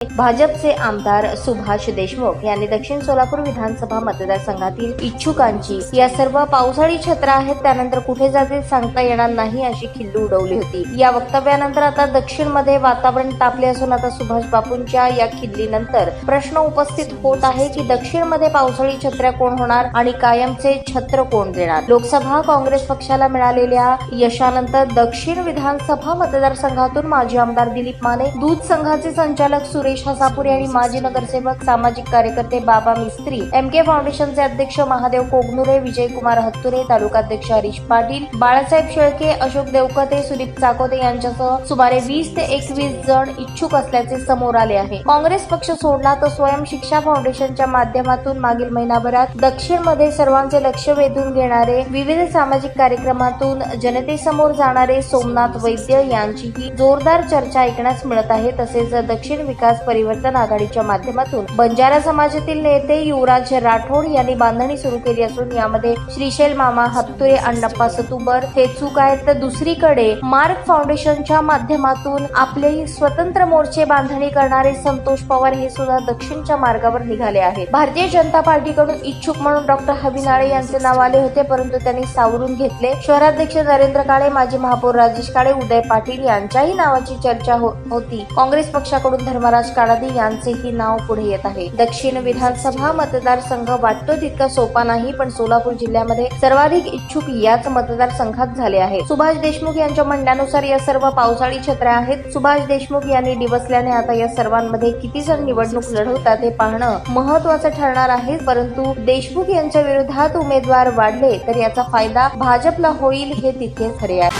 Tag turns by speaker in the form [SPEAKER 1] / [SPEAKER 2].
[SPEAKER 1] भाजपचे आमदार सुभाष देशमुख यांनी दक्षिण सोलापूर विधानसभा मतदारसंघातील इच्छुकांची या सर्व पावसाळी छत्र आहेत त्यानंतर कुठे जातील सांगता येणार नाही अशी खिल्ली उडवली होती. या वक्तव्यानंतर आता दक्षिणमध्ये वातावरण तापले असून आता सुभाष बापूंच्या या खिल्लीनंतर प्रश्न उपस्थित होत आहे की दक्षिणमध्ये पावसाळी छत्र्या कोण होणार आणि कायमचे छत्र कोण देणार? लोकसभा काँग्रेस पक्षाला मिळालेल्या यशानंतर दक्षिण विधानसभा मतदारसंघातून माजी आमदार दिलीप माने दूध संघाचे संचालक सुरेश हसापुरे आणि माजी नगरसेवक सामाजिक कार्यकर्ते बाबा मिस्त्री. एम के फाउंडेशनचे अध्यक्ष महादेव कोगनुरे विजयकुमार हत्तुरे तालुकाध्यक्ष हरीश पाटील बाळासाहेब शेळके अशोक देवकते सुदीप चाकोते यांच्यासह सुमारे वीस ते एकवीस जण इच्छुक असल्याचे समोर आले आहे. काँग्रेस पक्ष सोडला तर स्वयं शिक्षा फाउंडेशनच्या माध्यमातून मागील महिनाभरात दक्षिणमध्ये सर्वांचे लक्ष वेधून घेणारे विविध सामाजिक कार्यक्रमातून जनतेसमोर जाणारे सोमनाथ वैद्य यांचीही जोरदार चर्चा ऐकण्यास मिळत आहे तसेच दक्षिण विकास परिवर्तन आघाडीच्या माध्यमातून बंजारा समाजातील नेते युवराज राठोड यांनी बांधणी सुरू केली असून यामध्ये श्रीशैल मामा हत्तुरे अण्णप्पा सतुबर हे चूक आहेत. तर दुसरीकडे मार्क फाउंडेशनच्या माध्यमातून आपले स्वतंत्र मोर्चे बांधणी करणारे संतोष पवार हे सुद्धा दक्षिणच्या मार्गावर निघाले आहेत. भारतीय जनता पार्टीकडून इच्छुक म्हणून डॉक्टर हविनाळे यांचे नाव आले होते परंतु त्यांनी सावरून घेतले. शहराध्यक्ष नरेंद्र काळे माजी महापौर राजेश काळे उदय पाटील यांच्याही नावाची चर्चा हो- होती. काँग्रेस पक्षाकडून धर्मराज काळादी यांचेही नाव पुढे येत आहे. दक्षिण विधानसभा मतदारसंघ वाटतो तितका सोपा नाही पण सोलापूर जिल्ह्यामध्ये सर्वाधिक इच्छुक याच मतदारसंघात झाले आहे सुभाष देशमुख यांच्या म्हणण्यानुसार या सर्व पावसाळी छत्र्या आहेत. सुभाष देशमुख यांनी डिवसल्याने आता या सर्वांमध्ये किती जण निवडणूक लढवतात हे पाहणं महत्वाचं ठरणार आहे. परंतु देशमुख यांच्या विरोधात उमेदवार वाढले तर याचा फायदा भाजपला होईल हे तिथे खरे आहे.